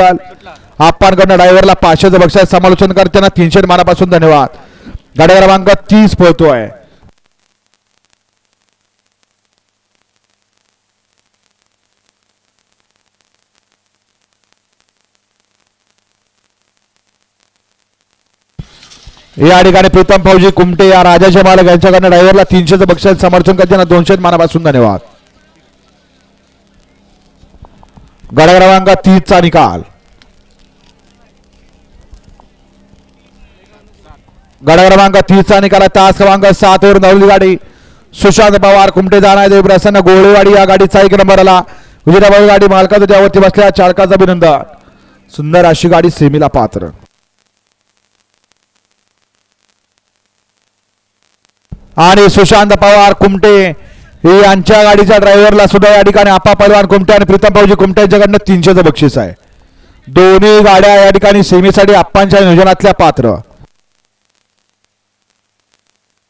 बद्दल आपणकडनं ड्रायव्हरला पाचशेचं बक्षीस समालोचन करताना तीनशे मानापासून धन्यवाद. गाड्या क्रमांक तीस पोहोचतोय. या ठिकाणी प्रीतम फौजी कुमटे या राजाचे मालक यांच्याकडनं ड्रायव्हरला तीनशेचं बक्षीस समर्थन करताना दोनशे मानापासून धन्यवाद. गाड्या क्रमांक तीसचा निकाल. गाड्या क्रमांक तीसचा निकाला तास क्रमांक सात वर धावली गाडी. सुशांत पवार कुमटे जाणार देव प्रसन्न गोळेवाडी या गाडीचा एक नंबर आला. विजेताबाई गाडी मालकाचा त्यावरती बसल्या चालकाचं अभिनंदन. सुंदर अशी गाडी सेमीला पात्र. आणि सुशांत पवार कुमटे हे यांच्या गाडीच्या ड्रायव्हरला सुद्धा या ठिकाणी आपा पलवान कुमटे आणि प्रीतम भाऊजी कुमटे यांच्याकडनं तीनशेचं बक्षीस आहे. दोन्ही गाड्या या ठिकाणी सेमीसाठी आप्पांच्या नियोजनातल्या पात्र.